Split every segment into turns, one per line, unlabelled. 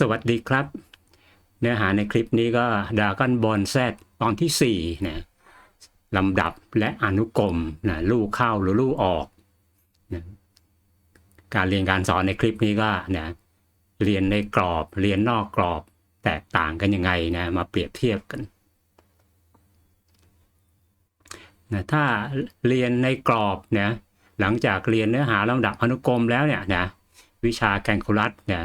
สวัสดีครับ เนื้อหาในคลิปนี้ก็ดาก้อนบอลแซดตอนที่4นะลำดับและอนุกรมนะลู่เข้าหรือลู่ออกนะการเรียนการสอนในคลิปนี้ก็นะเรียนในกรอบเรียนนอกกรอบแตกต่างกันยังไงนะมาเปรียบเทียบกันนะถ้าเรียนในกรอบนะหลังจากเรียนเนื้อหาลำดับอนุกรมแล้วเนี่ยนะวิชาแกลคูลัสนะ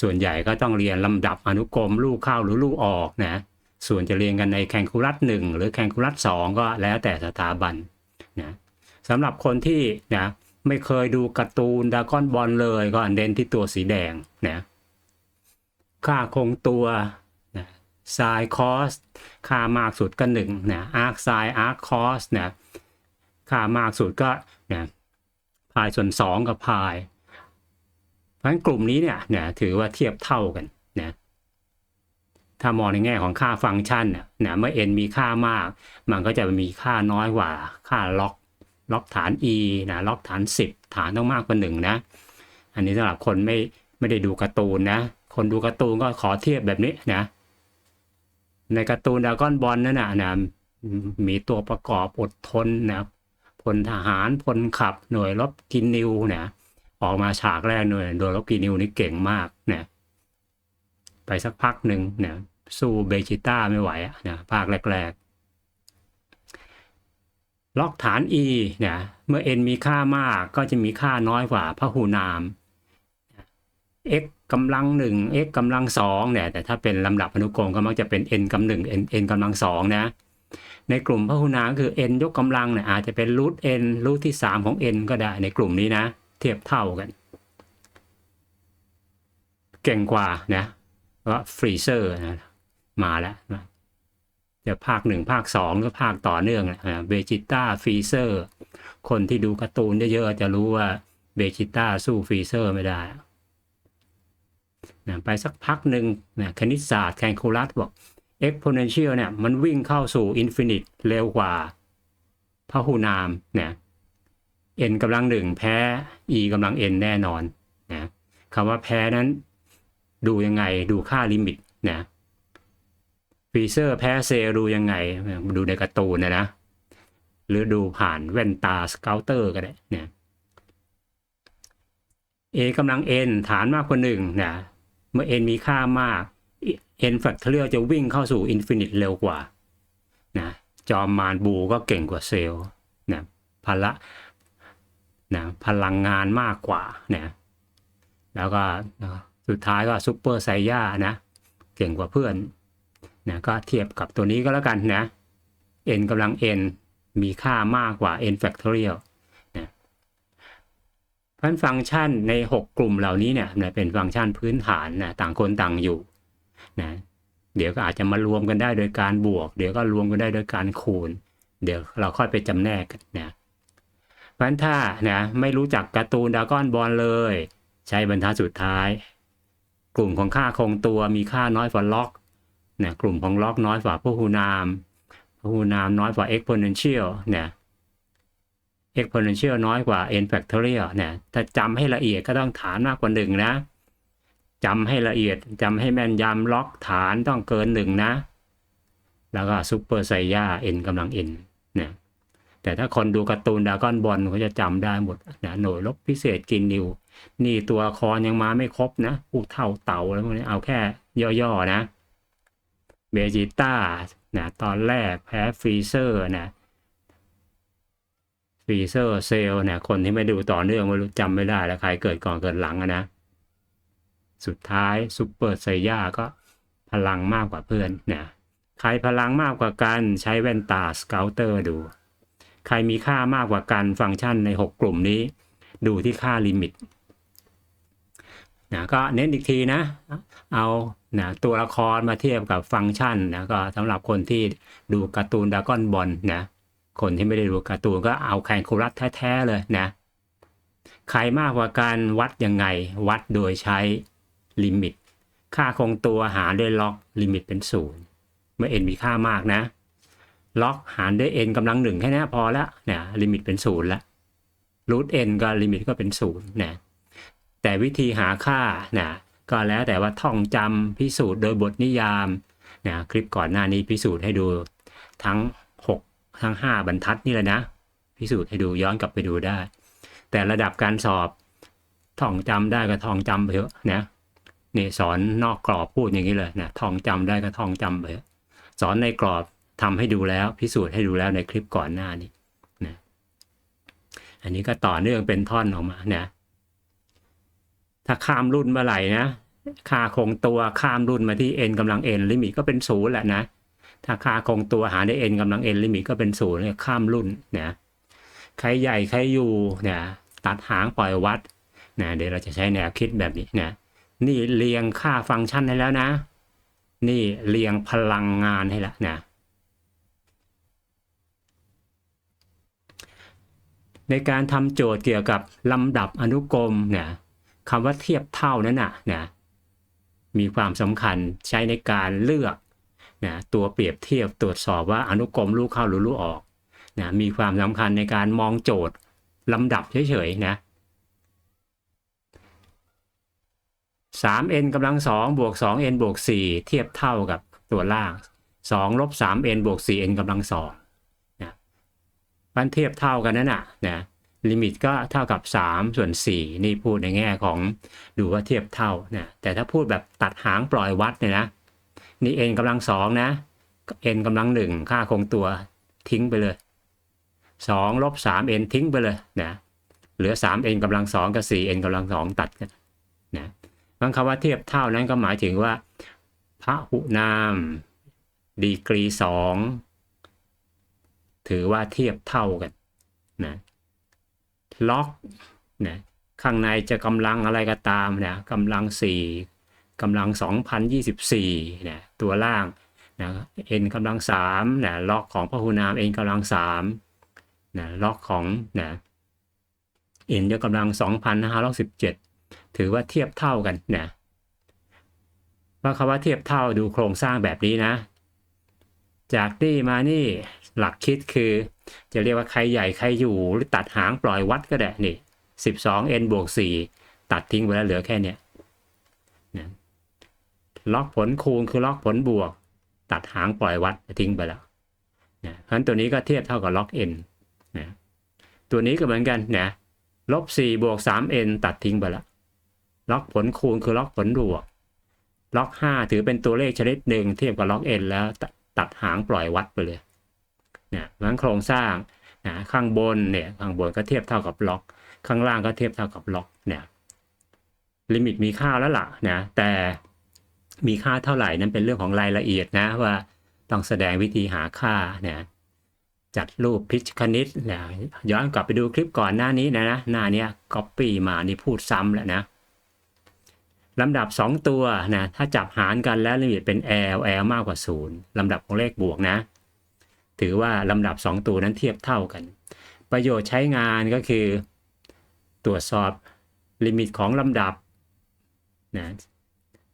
ส่วนใหญ่ก็ต้องเรียนลำดับอนุกรมลูกเข้าหรือลูกออกนะส่วนจะเรียนกันในแคลคูลัสหนึ่งหรือแคลคูลัสสองก็แล้วแต่สถาบันนะสำหรับคนที่นะไม่เคยดูการ์ตูนดากอนบอลเลยก็เน้นที่ตัวสีแดงนะค่าคงตัวนะไซคอสค่ามากสุดก็หนึ่งนะอาร์คไซอาร์คคอสนะค่ามากสุดก็นะพายส่วนสองกับพาย เพราะฉะนั้นกลุ่มนี้เนี่ยนะถือว่าเทียบเท่ากันนะถ้ามองในแง่ของค่าฟังก์ชันน่ะนะเมื่อ n มีค่ามาก มันก็จะมีค่าน้อยกว่าค่าล็อกล็อกฐาน e นะล็อกฐาน 10 ฐานต้องมากกว่าหนึ่งนะ อันนี้สำหรับคนไม่ไม่ได้ดูการ์ตูนนะ คนดูการ์ตูนก็ขอเทียบแบบนี้นะ ในการ์ตูนดากอนบอลนั่นนะนะมีตัวประกอบอดทนนะพลทหารพลขับหน่วยรบกินนิวนะ ออกมาฉากแรกหน่ยโดยรบกินนิวนี่เก่งมากเนะไปสักพักหนึ่งเนะสู้เบจิต้าไม่ไหวอะนะภาคแรกๆ ล็อกฐาน e นะเมื่อ n มีค่ามากก็จะมีค่าน้อยกว่าพหูนาม x กำลังหนึ่ง x กำลังสองเนี่ยแต่ถ้าเป็นลำดับอนุกรมก็มักจะเป็น n กำหนึ่ง n n กำลังสองนะในกลุ่มพหูนามคือ n ยกกำลังเนี่ยอาจจะเป็นรูท n รูทที่ 3 ของ n ก็ได้ในกลุ่มนี้นะ เทียบเท่ากัน เก่งกว่านะว่าฟรีเซอร์นะมาแล้วนะจะภาคหนึ่งภาคสองก็ภาคต่อเนื่องนะเบจิต้าฟรีเซอร์ คนที่ดูการ์ตูนเยอะๆจะรู้ว่าเบจิต้าสู้ฟรีเซอร์ไม่ได้นะไปสักพักหนึ่งนะคณิตศาสตร์แคลคูลัสบอก exponential เนี่ยมันวิ่งเข้าสู่อินฟินิตเร็วกว่าพหูนามเนะ n กำลังหนึ่งแพ้ e กำลัง n แน่นอนนะคำว่าแพ้นั้นดูยังไงดูค่าลิมิตนะฟีเซอร์แพ้เซลดูยังไง ดูในกร์ตูนนะนะ หรือดูผ่านแว่นตาสเกลเตอร์ก็ได้เนี่ย a กำลัง n ฐานมากกว่าหนึ่งนะเมื่อ n มีค่ามาก n factorial จะวิ่งเข้าสู่อินฟินิตเร็วกว่านะจอมมารบูก็เก่งกว่าเซลล์นะพละ นะพลังงานมากกว่านะแล้วก็สุดท้ายก็ซูเปอร์ไซย่านะเก่งกว่าเพื่อนนะก็เทียบกับตัวนี้ก็แล้วกันนะ n กำลัง n มีค่ามากกว่า n factorial นะพราะฟังก์ชันใน 6 กลุ่มเหล่านี้เนี่ยเป็นฟังก์ชันพื้นฐานนะต่างคนต่างอยู่นะเดี๋ยวก็อาจจะมารวมกันได้โดยการบวก เดี๋ยวก็รวมกันได้โดยการคูณ เดี๋ยวเราค่อยไปจำแนกกันนะ เพราะฉะนั้นถ้านะไม่รู้จักการ์ตูนดากอนบอลเลย ใช้บรรทัดสุดท้าย กลุ่มของค่าคงตัวมีค่าน้อยกว่าล็อกเนะกลุ่มของล็อกน้อยกว่าพหูนามพหูนามน้อยกว่า exponential เนี่ย exponential น้อยกว่า n factorial เนี่ยถ้าจำให้ละเอียดก็ต้องฐานมากกว่าหนึ่งนะจำให้ละเอียดจำให้แม่นยำล็อกฐานต้องเกินหนึ่งนะ แล้วก็ซูเปอร์ไซย่า n กำลัง n เนี่ย แต่ถ้าคนดูการ์ตูนดากอนบอลเขาจะจำได้หมดนะหน่วยลบพิเศษกินนิว นี่ตัวคอนยังมาไม่ครบนะผู้เท่าเต่าแล้วพวกนี้เอาแค่ย่อๆนะเบจิต้านะตอนแรกแพ้ฟรีเซอร์นะฟรีเซอร์เซลนี่ยคนที่ไม่ดูต่อเนื่องไม่รู้จำไม่ได้แล้วใครเกิดก่อนเกิดหลังนะ สุดท้ายซูเปอร์ไซย่าก็พลังมากกว่าเพื่อนนะใครพลังมากกว่ากันใช้แว่นตาสเกลเตอร์ดู ใครมีค่ามากกว่ากันฟังก์ชันใน 6 กลุ่มนี้ ดูที่ค่าลิมิตนะก็เน้นอีกทีนะ เอานะตัวละครมาเทียบกับฟังก์ชันนะก็สำหรับคนที่ดูการ์ตูนดากอนบอลนะคนที่ไม่ได้ดูการ์ตูนก็เอาแคนคูลัสแท้ๆเลยนะใครมากกว่าการวัดยังไง วัดโดยใช้ลิมิต ค่าคงตัวหารด้วยล็อกลิมิตเป็นศูนย์เมื่อ n มีค่ามากนะ ล็อกหารด้วย n กำลังหนึ่งแค่นี้พอแล้วเนี่ยลิมิตเป็นศูนย์ล้วรูท n ก็ลิมิตก็เป็นศูนย์นะแต่วิธีหาค่านะก็แล้วแต่ว่าท่องจำพิสูจน์โดยบทนิยามนะคลิปก่อนหน้านี้พิสูจน์ให้ดูทั้ง 6 ทั้ง 5 บรรทัดนี่แหละนะ พิสูจน์ให้ดูย้อนกลับไปดูได้ แต่ระดับการสอบท่องจำได้ก็ท่องจำไปเถอะนะนี่สอนนอกกรอบพูดอย่างนี้เลยนะท่องจำได้ก็ท่องจำไปสอนในกรอบ ทำให้ดูแล้วพิสูจน์ให้ดูแล้วในคลิปก่อนหน้านี้นะอันนี้ก็ต่อเนื่องเป็นท่อนออกมานะถ้าข้ามรุ่นเมื่อไหร่นะค่าคงตัวข้ามรุ่นมาที่ n กำลัง n ลิมิตก็เป็นศูนย์แหละนะ ถ้าค่าคงตัวหาได้ n กำลัง n ลิมิตก็เป็นศูนย์เนี่ยข้ามรุ่นนะใครใหญ่ใครอยู่เนี่ยตัดหางปล่อยวัดนะเดี๋ยวเราจะใช้แนวคิดแบบนี้นะนี่เรียงค่าฟังก์ชันให้แล้วนะ นี่เรียงพลังงานให้แล้วนะ ในการทำโจทย์เกี่ยวกับลำดับอนุกรมเนี่ยคำว่าเทียบเท่านั้นนะนะมีความสำคัญใช้ในการเลือกนะตัวเปรียบเทียบตรวจสอบว่าอนุกรมลูกเข้าหรือลูกออกนะมีความสำคัญในการมองโจทย์ลำดับเฉยๆนะ 3n กำลัง2บวก 2n บวก 4 เทียบเท่ากับตัวล่าง 2 ลบ 3n บวก 4n กำลัง2 มันเทียบเท่ากันนั่นน่ะนะลิมิตก็เท่ากับ 3 ส่วน 4 นี่พูดในแง่ของดูว่าเทียบเท่านะแต่ถ้าพูดแบบตัดหางปล่อยวัดเนี่ยนะ นี่ n กำลัง2นะ n กำลัง1ค่าคงตัวทิ้งไปเลย 2 ลบ 3n ทิ้งไปเลยนะเหลือ 3n กำลัง2กับ 4n กำลัง2ตัดกันนะบางคำว่าเทียบเท่านั้นก็หมายถึงว่าพระหุนาม ดีกรีสอง ถือว่าเทียบเท่ากันนะล็อกนะข้างในจะกำลังอะไรก็ตามนะกำลังสี่กำลัง 2024นะตัวล่างนะเอ็นกำลังสามนะล็อกของพหุนามเอ็นกำลังสามนะล็อกของนะเอ็นจะกำลัง 2,517 ถือว่าเทียบเท่ากันนะว่าคำว่าเทียบเท่าดูโครงสร้างแบบนี้นะ จากนี่มานี่ หลักคิดคือ จะเรียกว่าใครใหญ่ใครอยู่หรือตัดหางปล่อยวัดก็ได้นี่ 12n บวก 4 ตัดทิ้งไปแล้วเหลือแค่เนี้ยนะล็อกผลคูณคือล็อกผลบวก ตัดหางปล่อยวัดทิ้งไปแล้วนะเพราะฉะนั้นตัวนี้ก็เทียบเท่ากับล็อก n นะตัวนี้ก็เหมือนกันนะลบ4บวก 3n ตัดทิ้งไปแล้วล็อกผลคูณคือล็อกผลบวก ล็อก 5 ถือเป็นตัวเลขชนิดหนึ่งเทียบกับล็อก n แล้วตัดหางปล่อยวัดไปเลย นะเพราะฉะนั้นโครงสร้างนะข้างบนเนี่ยข้างบนก็เทียบเท่ากับล็อก ข้างล่างก็เทียบเท่ากับล็อกเนี่ยลิมิตมีค่าแล้วล่ะนะแต่มีค่าเท่าไหร่นั้นเป็นเรื่องของรายละเอียดนะว่าต้องแสดงวิธีหาค่าเนี่ยจัดรูปพิชคณิตนะย้อนกลับไปดูคลิปก่อนหน้านี้นะนะหน้านี้ก๊อปปี้มานี่พูดซ้ำแล้วนะลำดับ 2 ตัวนะถ้าจับหารกันแล้วลิมิตเป็น L L มากกว่า 0ลำดับของเลขบวกนะ ถือว่าลำดับ 2 ตัวนั้นเทียบเท่ากัน ประโยชน์ใช้งานก็คือ ตรวจสอบลิมิตของลำดับนะ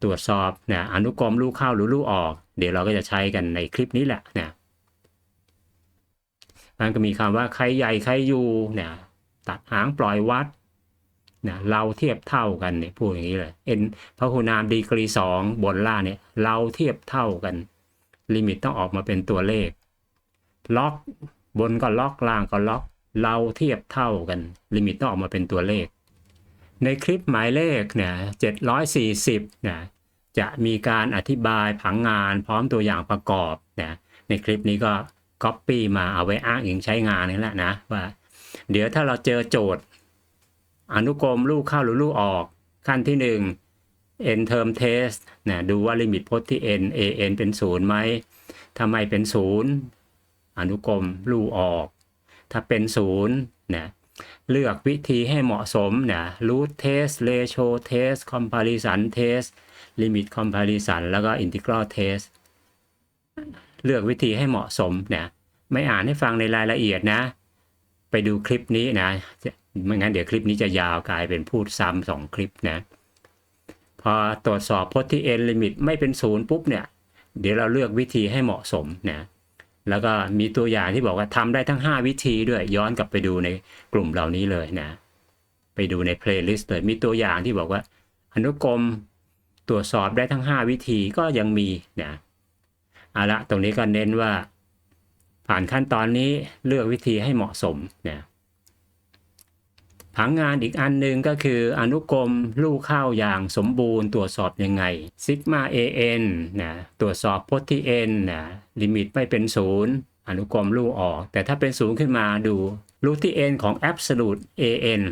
ตรวจสอบนะอนุกรมลูกเข้าหรือลูกออก เดี๋ยวเราก็จะใช้กันในคลิปนี้แหละนะมันก็มีคำว่าใครใหญ่ใครอยู่นะตัดหางปล่อยวัดนะเราเทียบเท่ากันเนี่ยพูดอย่างนี้เลยเอ็นพระคุณามดีกรีสองบนล่าเนี่ยเราเทียบเท่ากัน ลิมิตต้องออกมาเป็นตัวเลข ล็อกบนก็ล็อกล่างก็ล็อก เราเทียบเท่ากัน ลิมิตต้องออกมาเป็นตัวเลข ในคลิปหมายเลขเนี่ยเจ็ดร้อยสี่สิบนะจะมีการอธิบายผังงานพร้อมตัวอย่างประกอบนะในคลิปนี้ก็ก๊อปปี้มาเอาไว้อ้างอิงใช้งานนี่แหละนะว่า เดี๋ยวถ้าเราเจอโจทย์ อนุกรมลูกเข้าหรือลูกออกขั้นที่ 1 n term test นะดูว่าลิมิตพจน์ที่ n a n เป็นศูนย์ไหมถ้าไม่เป็นศูนย์ อนุกรมลูออก ถ้าเป็นศูนย์นะเลือกวิธีให้เหมาะสมนะ root test ratio test comparison test limit comparison แล้วก็ integral test เลือกวิธีให้เหมาะสมนะไม่อ่านให้ฟังในรายละเอียดนะ ไปดูคลิปนี้นะไม่งั้นเดี๋ยวคลิปนี้จะยาวกลายเป็นพูดซ้ำสองคลิปนะ พอตรวจสอบพจน์ที่ n ลิมิตไม่เป็นศูนย์ปุ๊บเนี่ย เดี๋ยวเราเลือกวิธีให้เหมาะสมนะ แล้วก็มีตัวอย่างที่บอกว่าทำได้ทั้ง 5 วิธีด้วยย้อนกลับไปดูในกลุ่มเหล่านี้เลยนะ ไปดูในเพลย์ลิสต์เลยมีตัวอย่างที่บอกว่า อนุกรมตรวจสอบได้ทั้ง 5 วิธีก็ยังมีนะเอาละตรงนี้ก็เน้นว่า ผ่านขั้นตอนนี้เลือกวิธีให้เหมาะสมนะ ผังงานอีกอันหนึ่งก็คืออนุกรมลู่เข้าอย่างสมบูรณ์ตรวจสอบยังไงซิกมา an นนะตรวจสอบพจน์ที่ n นนะลิมิตไม่เป็นศูนย์อนุกรมลู่ออก แต่ถ้าเป็นศูนย์ขึ้นมาดูรูทที่ n ของ absolute an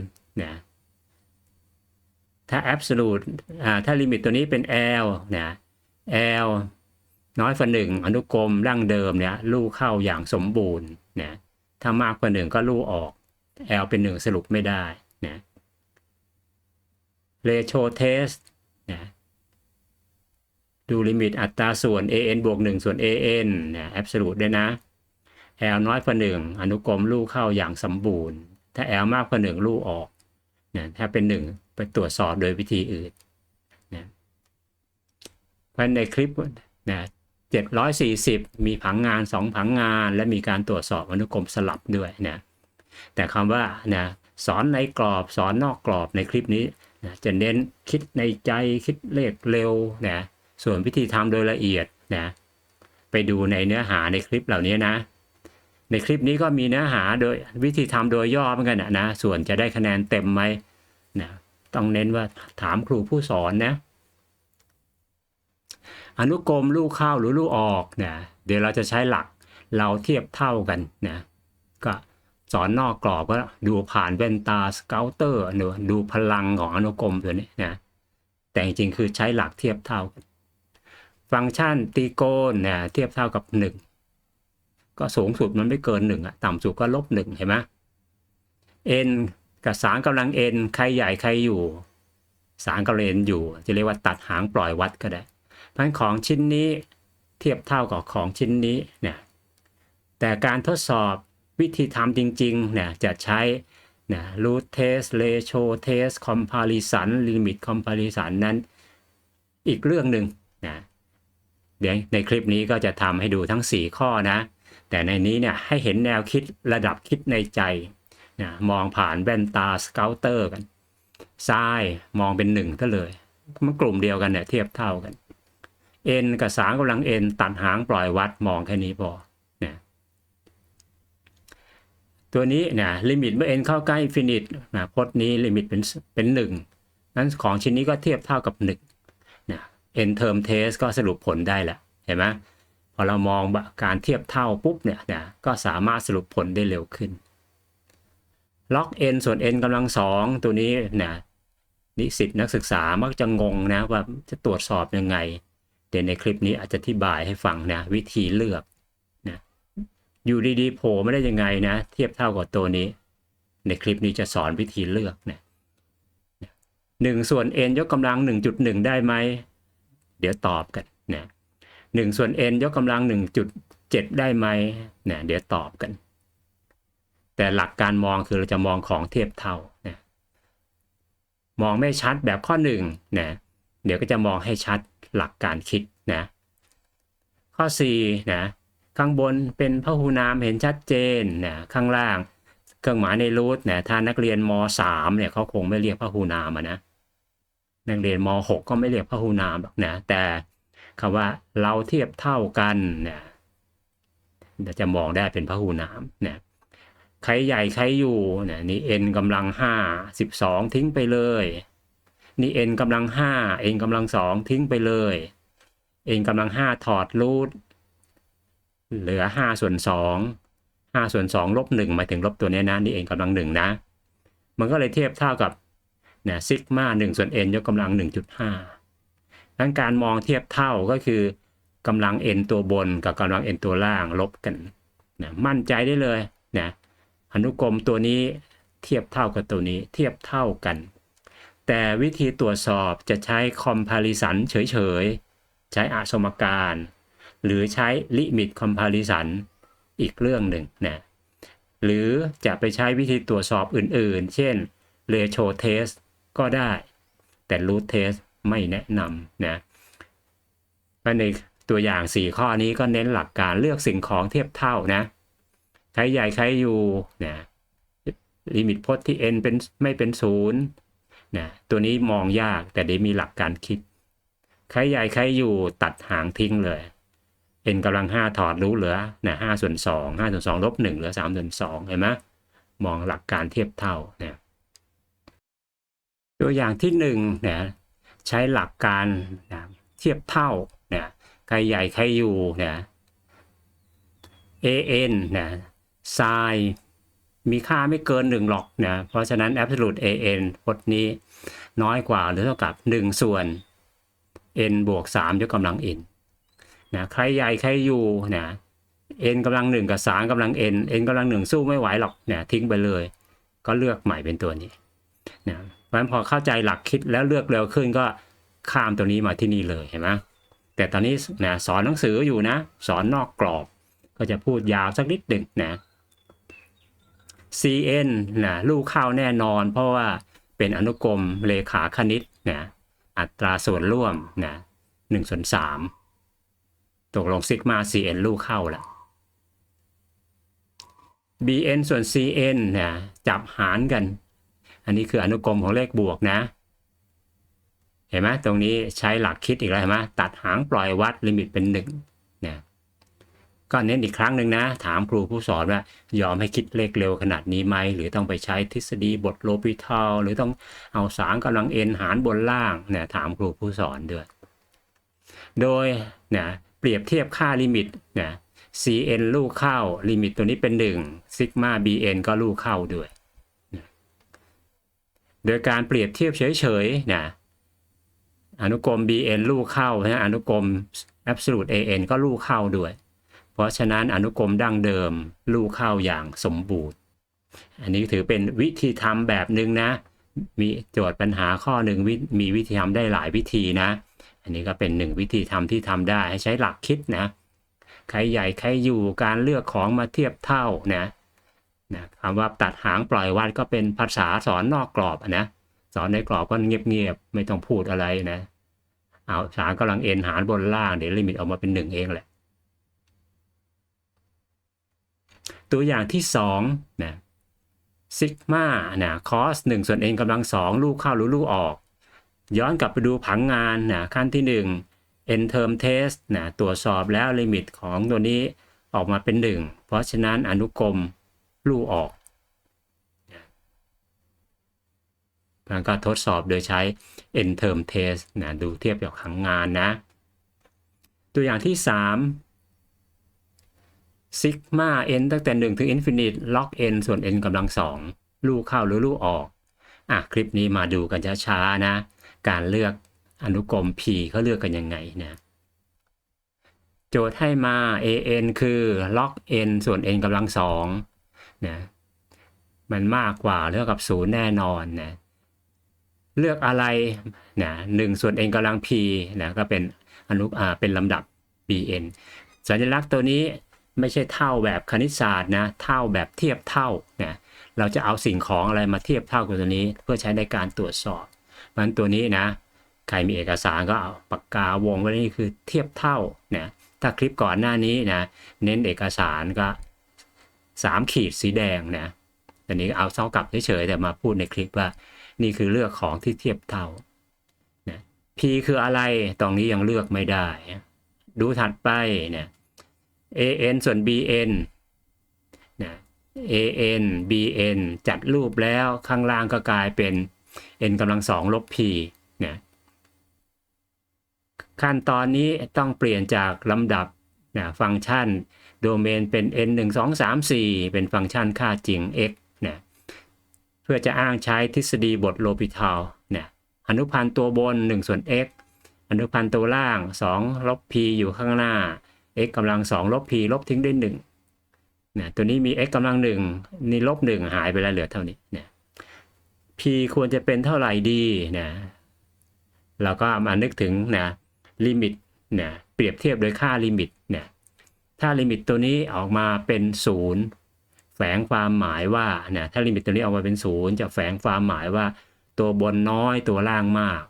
นะถ้า absolute อ่าถ้าลิมิตตัวนี้เป็น l นะ l น้อยกว่าหนึ่งอนุกรมดั้งเดิมเนี่ยลู่เข้าอย่างสมบูรณ์นะถ้ามากกว่าหนึ่งก็ลู่ออก L เป็นหนึ่งสรุปไม่ได้นะ ratio test นะดูลิมิตอัตราส่วน an บวก 1 ส่วน an นะ absolute ด้วยนะ L น้อยกว่า 1 อนุกรมลู่เข้าอย่างสมบูรณ์ ถ้า L มากกว่า 1 ลู่ออกนะถ้าเป็น 1 ไปตรวจสอบโดยวิธีอื่นนะเพราะในคลิปนะ740 มีผังงาน 2 ผังงาน และมีการตรวจสอบอนุกรมสลับด้วยนะ แต่คำว่านะสอนในกรอบสอนนอกกรอบในคลิปนี้นะจะเน้นคิดในใจคิดเลขเร็วนะส่วนวิธีทำโดยละเอียดนะไปดูในเนื้อหาในคลิปเหล่านี้นะ ในคลิปนี้ก็มีเนื้อหาโดยวิธีทำโดยย่อเหมือนกันนะนะส่วนจะได้คะแนนเต็มไหมนะต้องเน้นว่าถามครูผู้สอนนะอนุกรมลูกเข้าหรือลูกออกนะเดี๋ยวเราจะใช้หลักเราเทียบเท่ากันนะก็ สอนนอกกรอบก็ดูผ่านแว่นตาสเกลเตอร์หรือดูพลังของอนุกรมตัวนี้นะแต่จริงๆคือใช้หลักเทียบเท่า ฟังก์ชันตีโกนนะเทียบเท่ากับ 1 ก็สูงสุดมันไม่เกิน1อะต่ำสุดก็ลบ1เห็นไหม n กับสารกำลัง n ใครใหญ่ใครอยู่ สารกำลัง n อยู่ จะเรียกว่าตัดหางปล่อยวัดก็ได้เพราะของชิ้นนี้เทียบเท่ากับของชิ้นนี้เนี่ยแต่การทดสอบ วิธีทำจริงๆเนี่ยจะใช้นะ root test ratio test comparison limit comparison นั้น อีกเรื่องหนึ่งนะเดี๋ยวในคลิปนี้ก็จะทำให้ดูทั้ง 4 ข้อนะ แต่ในนี้เนี่ยให้เห็นแนวคิดระดับคิดในใจนะมองผ่านแว่นตาสเกลเตอร์กันซ้ายมองเป็นหนึ่งก็เลยมันกลุ่มเดียวกันเนี่ยเทียบเท่ากัน n กับสามกำลัง n ตัดหางปล่อยวัดมองแค่นี้พอนะ ตัวนี้นะลิมิตเมื่อ n เข้าใกล้อินฟินิตนะพจน์นี้ลิมิตเป็นเป็นหนึ่งนั้นของชิ้นนี้ก็เทียบเท่ากับ1นะ n term test ก็สรุปผลได้แหละเห็นไหมพอเรามองการเทียบเท่าปุ๊บเนี่ยนะก็สามารถสรุปผลได้เร็วขึ้นล็อก n ส่วน n กำลังสองตัวนี้นะนิสิตนักศึกษามักจะงงนะว่าจะตรวจสอบยังไง เดี๋ยวในคลิปนี้อาจจะอธิบายให้ฟังนะวิธีเลือก อยู่ดีๆโผล่ไม่ได้ยังไงนะ เทียบเท่ากับตัวนี้ ในคลิปนี้จะสอนวิธีเลือกนะหนึ่งส่วน n ยกกำลัง 1.1 ได้ไหม เดี๋ยวตอบกันนะหนึ่งส่วน n ยกกำลัง 1.7 ได้ไหมนะเดี๋ยวตอบกัน แต่หลักการมองคือเราจะมองของเทียบเท่านะมองไม่ชัดแบบข้อ1นะเดี๋ยวก็จะมองให้ชัดหลักการคิดนะข้อ4นะ ข้างบนเป็นพหูนามเห็นชัดเจนนะข้างล่าง เครื่องหมายในรูทนะถ้านักเรียนม .3 เนี่ยเขาคงไม่เรียกพหูนามนะนักเรียนม .6 ก็ไม่เรียกพหูนามหรอกนะแต่คำว่าเราเทียบเท่ากันเนี่ยจะมองได้เป็นพหูนามเนี่ยใครใหญ่ใครอยู่เนี่ยนี่ n กำลัง5 12ทิ้งไปเลย นี่ n กำลัง5 n กำลัง2ทิ้งไปเลย n กำลัง5ถอดรูท เหลือ5ส่วน2 5ส่วน2ลบ1หมายถึงลบตัวนี้นะนี่ n กำลัง1นะ มันก็เลยเทียบเท่ากับเนะซิกมา1ส่วน n ยกกำลัง 1.5ดังการมองเทียบเท่าก็คือกำลัง n ตัวบนกับกำลัง n ตัวล่างลบกันนะมั่นใจได้เลยนะอนุกรมตัวนี้เทียบเท่ากับตัวนี้เทียบเท่ากัน แต่วิธีตรวจสอบจะใช้ comparison เฉยๆ ใช้อสมการ หรือใช้ limit comparison อีกเรื่องหนึ่งนะหรือจะไปใช้วิธีตรวจสอบอื่นๆ เช่น ratio test ก็ได้ แต่ root test ไม่แนะนำนะในตัวอย่าง 4 ข้อนี้ก็เน้นหลักการเลือกสิ่งของเทียบเท่านะใครใหญ่ใครอยู่นะลิมิตพจน์ที่ n เป็นไม่เป็นศูนย์นะตัวนี้มองยากแต่ได้มีหลักการคิด ใครใหญ่ใครอยู่ตัดหางทิ้งเลย n กำลังห้าถอดรู้เหลือนะห้าส่วนสองห้าส่วนสองลบหนึ่งเหลือสามส่วนสองเห็นไหมมองหลักการเทียบเท่าเนี่ยตัวอย่างที่หนึ่งเนี่ยใช้หลักการนะเทียบเท่าเนี่ยใครใหญ่ใครอยู่เนี่ย an นะ sin มีค่าไม่เกินหนึ่งหรอกนะ เพราะฉะนั้น absolute an พจน์นี้น้อยกว่าหรือเท่ากับ 1 ส่วน n บวก3ยกกำลัง n นะใครใหญ่ใครอยู่นะ n กำลังหนึ่งกับ3กำลัง n n กำลังหนึ่งสู้ไม่ไหวหรอกเนี่ยทิ้งไปเลย ก็เลือกใหม่เป็นตัวนี้นะเพราะฉะนั้นพอเข้าใจหลักคิดแล้วเลือกเร็วขึ้นก็ข้ามตัวนี้มาที่นี่เลยเห็นไหมแต่ตอนนี้นะสอนหนังสืออยู่นะ สอนนอกกรอบ ก็จะพูดยาวสักนิดหนึ่งนะ cn นะลูกเข้าแน่นอน เพราะว่าเป็นอนุกรมเลขาคณิตนะอัตราส่วนร่วมนะหนึ่งส่วนสาม ตกลงซิกมา cn ลูกเข้าละ bn ส่วน cn นะจับหารกัน อันนี้คืออนุกรมของเลขบวกนะ เห็นไหมตรงนี้ใช้หลักคิดอีกแล้วเห็นไหมตัดหางปล่อยวัดลิมิตเป็นหนึ่งนะก็เน้นอีกครั้งหนึ่งนะ ถามครูผู้สอนว่า ยอมให้คิดเลขเร็วขนาดนี้ไหม หรือต้องไปใช้ทฤษฎีบทโลปิทัลหรือต้องเอาสางกำลังเอ็นหารบนล่างเนี่ยถามครูผู้สอนด้วย โดยเนี่ย เปรียบเทียบค่าลิมิตเนี่ย cn ลูกเข้าลิมิตตัวนี้เป็น1ซิกมา bn ก็ลูกเข้าด้วย โดยการเปรียบเทียบเฉยๆนะอนุกรม bn ลูกเข้านะอนุกรม absolute an ก็ลูกเข้าด้วย เพราะฉะนั้นอนุกรมดั้งเดิมลูกเข้าอย่างสมบูรณ์ อันนี้ถือเป็นวิธีทำแบบหนึ่งนะ มีโจทย์ปัญหาข้อหนึ่งมีวิธีทำได้หลายวิธีนะ อันนี้ก็เป็นหนึ่งวิธีทำที่ทำได้ให้ใช้หลักคิดนะใครใหญ่ใครอยู่การเลือกของมาเทียบเท่านะนะคำว่าตัดหางปล่อยวัดก็เป็นภาษาสอนนอกกรอบนะสอนในกรอบก็เงียบๆไม่ต้องพูดอะไรนะเอาสารกำลังเอ็นหารบนล่างเดี๋ยวลิมิตออกมาเป็นหนึ่งเองแหละ ตัวอย่างที่สองนะซิกมานะคอสหนึ่งส่วนเอ็นกำลังสองลูกเข้าหรือลูกออก ย้อนกลับไปดูผังงานนะขั้นที่หนึ่ง n term test นะตรวจสอบแล้วลิมิตของตัวนี้ออกมาเป็นหนึ่งเพราะฉะนั้นอนุกรมลูกออกมันก็ทดสอบโดยใช้ end term test นะดูเทียบกับขังงานนะ ตัวอย่างที่3 sigma n ตั้งแต่ 1 ถึง infinite log n ส่วน n กำลัง 2 ลูกเข้าหรือลูกออก อะ คลิปนี้มาดูกันช้าๆนะ การเลือกอนุกรม p เขาเลือกกันยังไงนะโจทย์ให้มา an คือ log n ส่วน n กำลัง2นะมันมากกว่าเท่ากับ0แน่นอนนะเลือกอะไรนะหนึ่งส่วน n กำลัง p นะก็เป็นอนุอ่าเป็นลำดับ bn สัญลักษณ์ตัวนี้ไม่ใช่เท่าแบบคณิตศาสตร์นะเท่าแบบเทียบเท่านะเราจะเอาสิ่งของอะไรมาเทียบเท่ากับตัวนี้ เพื่อใช้ในการตรวจสอบ มันตัวนี้นะ ใครมีเอกสารก็เอาปากกาวงไว้นี่คือเทียบเท่านะถ้าคลิปก่อนหน้านี้นะเน้นเอกสารก็สามขีดสีแดงนะแต่นี้เอาเท่ากับเฉยๆแต่มาพูดในคลิปว่า นี่คือเลือกของที่เทียบเท่านะ P คืออะไรตรงนี้ยังเลือกไม่ได้ ดูถัดไปเนี่ย an ส่วน bn นะ an bn จัดรูปแล้วข้างล่างก็กลายเป็น n กำลังสองลบ p นะขั้นตอนนี้ต้องเปลี่ยนจากลำดับนะฟังก์ชันโดเมนเป็น n 1 2 3 4 เป็นฟังก์ชันค่าจริง x นะเพื่อจะอ้างใช้ทฤษฎีบทโลปิทัลนะอนุพันธ์ตัวบน 1 ส่วน x อนุพันธ์ตัวล่าง 2 ลบ p อยู่ข้างหน้า x กำลัง 2 ลบ p ลบทิ้งด้วย1นะตัวนี้มี x กำลัง1นี่ลบ 1 หายไปแล้วเหลือเท่านี้นะ p ควรจะเป็นเท่าไหร่ดีนะเราก็มานึกถึงนะลิมิตนะเปรียบเทียบโดยค่าลิมิตนะถ้าลิมิตตัวนี้ออกมาเป็น0แฝงความหมายว่านะถ้าลิมิตตัวนี้ออกมาเป็น0จะแฝงความหมายว่า ตัวบนน้อยตัวล่างมาก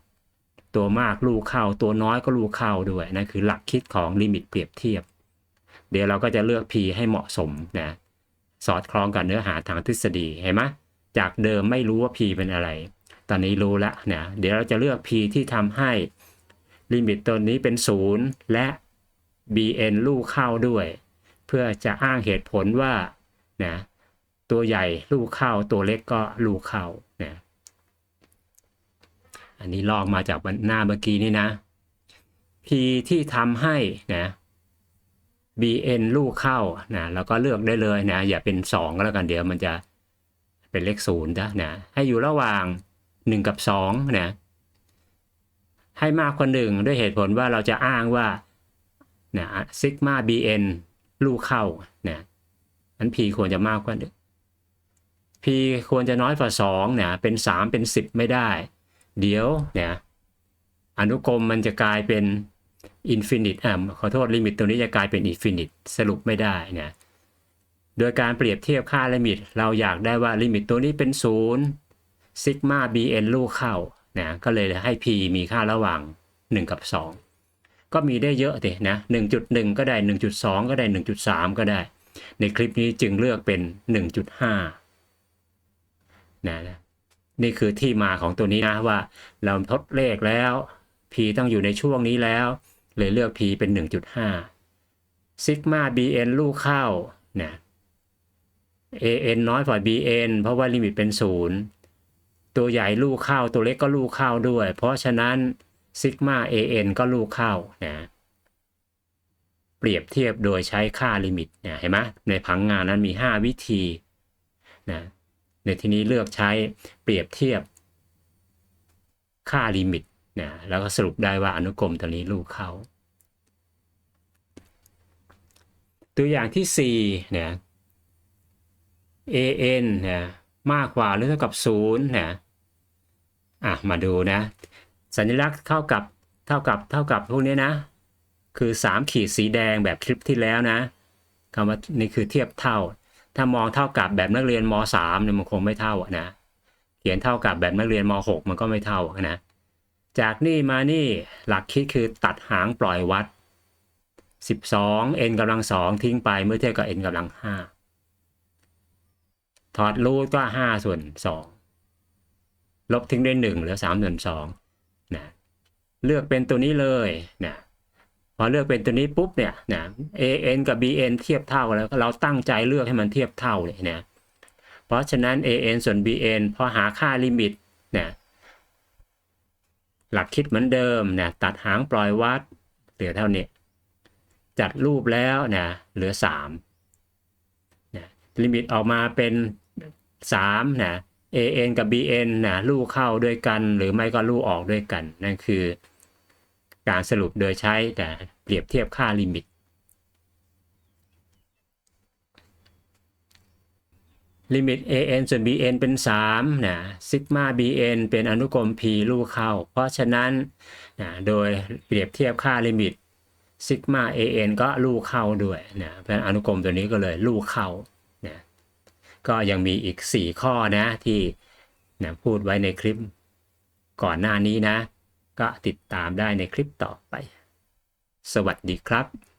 ตัวมากลูกเข้า ตัวน้อยก็ลูกเข้าด้วยนะคือหลักคิดของลิมิตเปรียบเทียบ เดี๋ยวเราก็จะเลือก p ให้เหมาะสมนะสอดคล้องกับเนื้อหาทางทฤษฎีเห็นไหม จากเดิมไม่รู้ว่า p เป็นอะไร ตอนนี้รู้แล้วเนะเดี๋ยวเราจะเลือก p ที่ทำให้ลิมิตตัวนี้เป็นศูนย์และ bn ลูกเข้าด้วย เพื่อจะอ้างเหตุผลว่านะตัวใหญ่ลูกเข้าตัวเล็กก็ลูกเข้านะอันนี้ลอกมาจากหน้าเมื่อกี้นี่นะ p ที่ทำให้นะ bn ลูกเข้านะแล้วก็เลือกได้เลยนะอย่าเป็น 2 ก็แล้วกันเดี๋ยวมันจะ เป็นเลขศูนย์นะนะให้อยู่ระหว่าง 1 กับ2นะให้มากกว่าหนึ่งด้วยเหตุผลว่าเราจะอ้างว่านะซิกมา bn ลูกเข้านะนั้น p ควรจะมากกว่าหนึ่ง p ควรจะน้อยกว่า2นะเป็น 3 เป็น 10 ไม่ได้ เดี๋ยวเนี่ยอนุกรมมันจะกลายเป็นอินฟินิตอะขอโทษลิมิตตัวนี้จะกลายเป็นอินฟินิตสรุปไม่ได้นะ โดยการเปรียบเทียบค่าลิมิต เราอยากได้ว่าลิมิตตัวนี้เป็น0ซิกมา bn ลูกเข้านะก็เลยให้ p มีค่าระหว่าง 1 กับ 2 ก็มีได้เยอะเลยนะ1.1 ก็ได้ 1.2 ก็ได้ 1.3 ก็ได้ ในคลิปนี้จึงเลือกเป็น 1.5นะนี่คือที่มาของตัวนี้นะว่าเราทดเลขแล้ว p ต้องอยู่ในช่วงนี้แล้ว เลยเลือก p เป็น 1.5ซิกมา bn ลูกเข้านะ an น้อยกว่า bn เพราะว่าลิมิตเป็น0ตัวใหญ่ลูกเข้าตัวเล็กก็ลูกเข้าด้วย เพราะฉะนั้นซิกมา an ก็ลูกเข้านะเปรียบเทียบโดยใช้ค่าลิมิตเนี่ยเห็นไหมในผังงานนั้นมี 5 วิธีนะในที่นี้เลือกใช้เปรียบเทียบ ค่าลิมิตนะแล้วก็สรุปได้ว่าอนุกรมตัวนี้ลูกเข้า ตัวอย่างที่4นะ an นะมากกว่าหรือเท่ากับ0นะอะมาดูนะ สัญลักษณ์เท่ากับเท่ากับเท่ากับพวกนี้นะ คือ 3 ขีดสีแดงแบบคลิปที่แล้วนะคำว่านี่คือเทียบเท่า ถ้ามองเท่ากับแบบนักเรียนม .3 เนี่ยมันคงไม่เท่าอะนะเขียนเท่ากับแบบนักเรียนม .6 มันก็ไม่เท่าอะนะจากนี่มานี่หลักคิดคือตัดหางปล่อยวัด 12 n กำลัง2ทิ้งไปเมื่อเทียบกับ n กำลัง5 ถอดรูทก็5ส่วน2ลบทิ้งได้1เหลือ3ส่วน2นะเลือกเป็นตัวนี้เลยนะพอเลือกเป็นตัวนี้ปุ๊บเนี่ยนะ an กับ bn เทียบเท่าแล้วเราตั้งใจเลือกให้มันเทียบเท่าเลยนะเพราะฉะนั้น an ส่วน bn พอหาค่าลิมิตนะหลักคิดเหมือนเดิมนะตัดหางปล่อยวัดเหลือเท่านี้ จัดรูปแล้วนะเหลือ3นะลิมิตออกมาเป็น 3นะ an กับ bn นะลูกเข้าด้วยกัน หรือไม่ก็ลูกออกด้วยกัน นั่นคือ การสรุปโดยใช้แต่เปรียบเทียบค่าลิมิต ลิมิต an ส่วน bn เป็น3นะซิกมา bn เป็นอนุกรม p ลูกเข้า เพราะฉะนั้นนะโดยเปรียบเทียบค่าลิมิตซิกมา an ก็ลูกเข้าด้วยนะเพราะอนุกรมตัวนี้ก็เลยลูกเข้า ก็ยังมีอีก 4 ข้อนะที่นะพูดไว้ในคลิปก่อนหน้านี้นะ ก็ติดตามได้ในคลิปต่อไป สวัสดีครับ